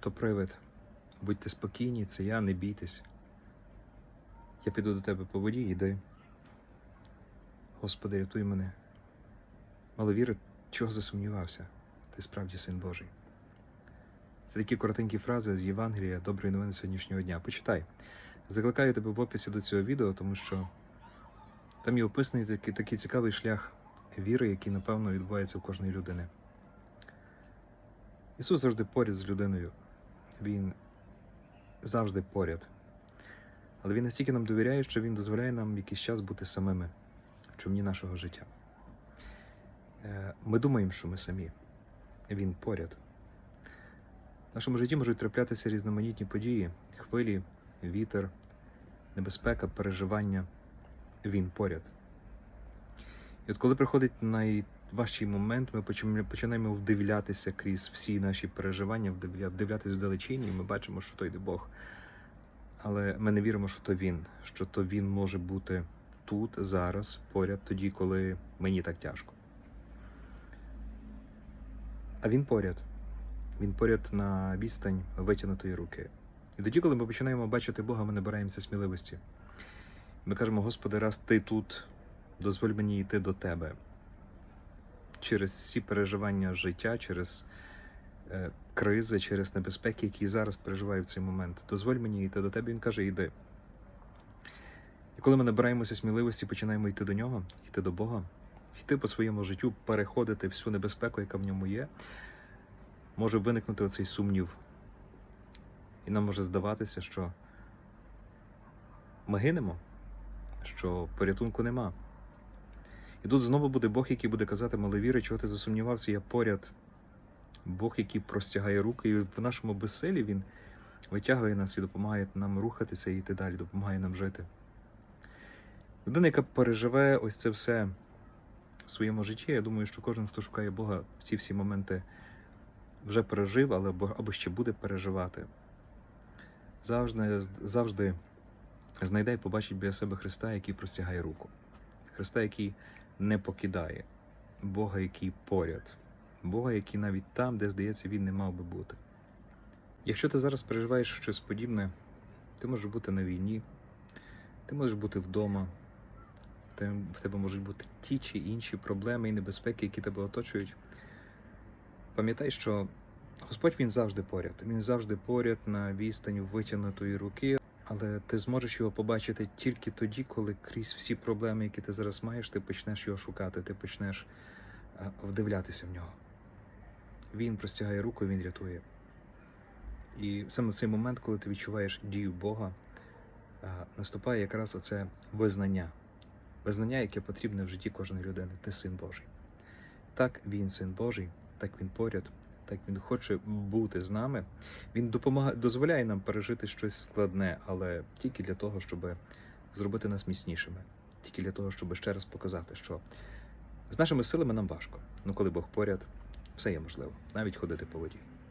то привид. Будьте спокійні, це я, не бійтесь. Я піду до тебе по воді, йди. Господи, рятуй мене. Маловіри, чого засумнівався? Ти справді син Божий. Це такі коротенькі фрази з Євангелія доброї новини сьогоднішнього дня. Почитай. Закликаю тебе в описі до цього відео, тому що там є описаний такий, такий цікавий шлях віри, який, напевно, відбувається в кожної людини. Ісус завжди поряд з людиною. Він завжди поряд. Але Він настільки нам довіряє, що Він дозволяє нам якийсь час бути самими в човні нашого життя. Е, Ми думаємо, що ми самі. Він поряд. В нашому житті можуть траплятися різноманітні події, хвилі, вітер, небезпека, переживання. Він поряд. І от коли приходить найважчий момент, ми починаємо вдивлятися крізь всі наші переживання, вдивля- вдивлятися вдалечині, і ми бачимо, що то йде Бог. Але ми не віримо, що то він, що то він може бути тут, зараз, поряд, тоді, коли мені так тяжко. А він поряд. Він поряд на відстань витягнутої руки. І тоді, коли ми починаємо бачити Бога, ми набираємося сміливості. Ми кажемо, Господи, раз ти тут, дозволь мені йти до Тебе. Через всі переживання життя, через е, кризи, через небезпеки, які зараз переживаю в цей момент. Дозволь мені йти до Тебе. Він каже, йди. І коли ми набираємося сміливості, починаємо йти до нього, йти до Бога, йти по своєму життю, переходити всю небезпеку, яка в ньому є, може виникнути оцей сумнів. І нам може здаватися, що ми гинемо, що порятунку нема. І тут знову буде Бог, який буде казати, маловіри, чого ти засумнівався, я поряд. Бог, який простягає руки, і в нашому безсилі Він витягує нас і допомагає нам рухатися і йти далі, допомагає нам жити. Людина, яка переживе ось це все в своєму житті, я думаю, що кожен, хто шукає Бога, в ці всі моменти вже пережив, але або ще буде переживати. Завжди, завжди знайде і побачить біля себе Христа, який простягає руку. Христа, який не покидає, Бога, який поряд, Бога, який навіть там, де здається, він не мав би бути. Якщо ти зараз переживаєш щось подібне, ти можеш бути на війні, ти можеш бути вдома, в тебе- можуть бути ті чи інші проблеми і небезпеки, які тебе оточують. Пам'ятай, що Господь він завжди поряд. Він завжди поряд на відстані витягнутої руки, але ти зможеш його побачити тільки тоді, коли крізь всі проблеми, які ти зараз маєш, ти почнеш його шукати, ти почнеш е, вдивлятися в нього. Він простягає руку, він рятує. І саме в цей момент, коли ти відчуваєш дію Бога, е, наступає якраз оце визнання. Визнання, яке потрібне в житті кожної людини. Ти син Божий. Так, він син Божий, так він поряд, так він хоче бути з нами. Він допомагає, дозволяє нам пережити щось складне, але тільки для того, щоб зробити нас міцнішими, тільки для того, щоб ще раз показати, що з нашими силами нам важко. Ну коли Бог поряд, все є можливо, навіть ходити по воді.